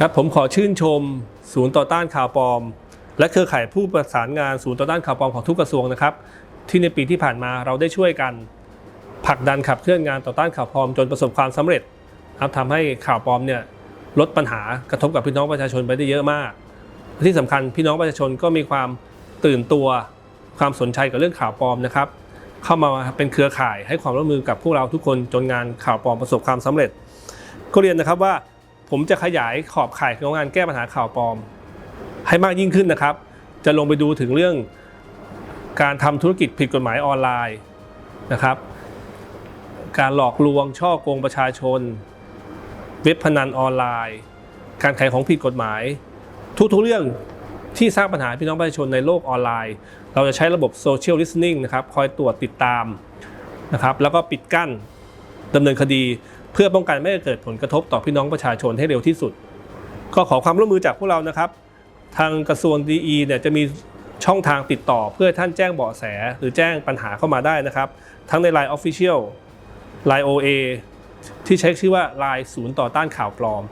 ครับผมขอชื่นชม ศูนย์ต่อต้านข่าวปลอม และเครือข่ายผู้ประสานงานศูนย์ต่อต้านข่าวปลอมของทุกกระทรวงนะครับ ที่ในปีที่ผ่านมาเราได้ช่วยกันผลักดันขับเคลื่อนงานต่อต้านข่าวปลอมจนประสบความสำเร็จครับทำให้ข่าวปลอมเนี่ยลดปัญหากระทบกับพี่น้องประชาชนไปได้เยอะมาก ที่สำคัญพี่น้องประชาชนก็มีความตื่นตัวความสนใจกับเรื่องข่าวปลอมนะครับ เข้ามาเป็นเครือข่ายให้ความร่วมมือกับพวกเราทุกคนจนงานข่าวปลอมประสบความสำเร็จ ก็เรียนนะครับว่า ผมจะขยายขอบข่ายของงานแก้ปัญหาข่าวปลอม ให้มากยิ่งขึ้นนะครับ จะลงไปดูถึงเรื่องการทำธุรกิจผิดกฎหมายออนไลน์นะครับ การหลอกลวงช่อโกงประชาชน เว็บพนันออนไลน์ การขายของผิดกฎหมาย ทุกๆเรื่องที่สร้างปัญหาพี่น้องประชาชนในโลกออนไลน์ เราจะใช้ระบบ Social Listening นะครับ คอยตรวจติดตามนะครับ แล้วก็ปิดกั้น ดำเนินคดี เพื่อป้องกันไม่ให้เกิดผลกระทบต่อพี่น้องประชาชนให้เร็วที่สุด ก็ขอความร่วมมือจากพวกเรานะครับ ทางกระทรวงดีเนี่ยจะมีช่องทางติดต่อเพื่อท่านแจ้งเบาะแสหรือแจ้งปัญหาเข้ามาได้นะครับ ทั้งใน Line Official Line OA ที่ใช้ชื่อว่า Line ศูนย์ต่อต้านข่าวปลอม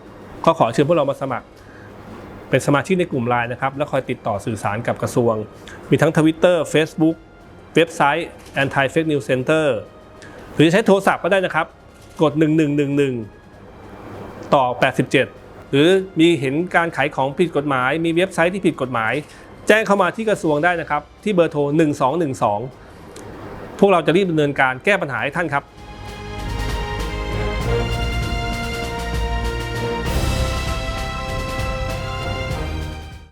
ก็ขอเชิญพวกเรามาสมัคร เป็นสมาชิกในกลุ่ม Line นะครับ แล้วคอยติดต่อสื่อสารกับกระทรวง มีทั้ง Twitter Facebook เว็บไซต์ Anti Fake News Center หรือใช้โทรศัพท์ก็ได้นะครับ กด 1111 ต่อ 87 หรือมีเห็นการขายของผิดกฎหมาย มีเว็บไซต์ที่ผิดกฎหมาย แจ้งเข้ามาที่กระทรวงได้นะครับ ที่เบอร์โทร 1212 พวกเราจะรีบดำเนินการแก้ปัญหาให้ท่านครับ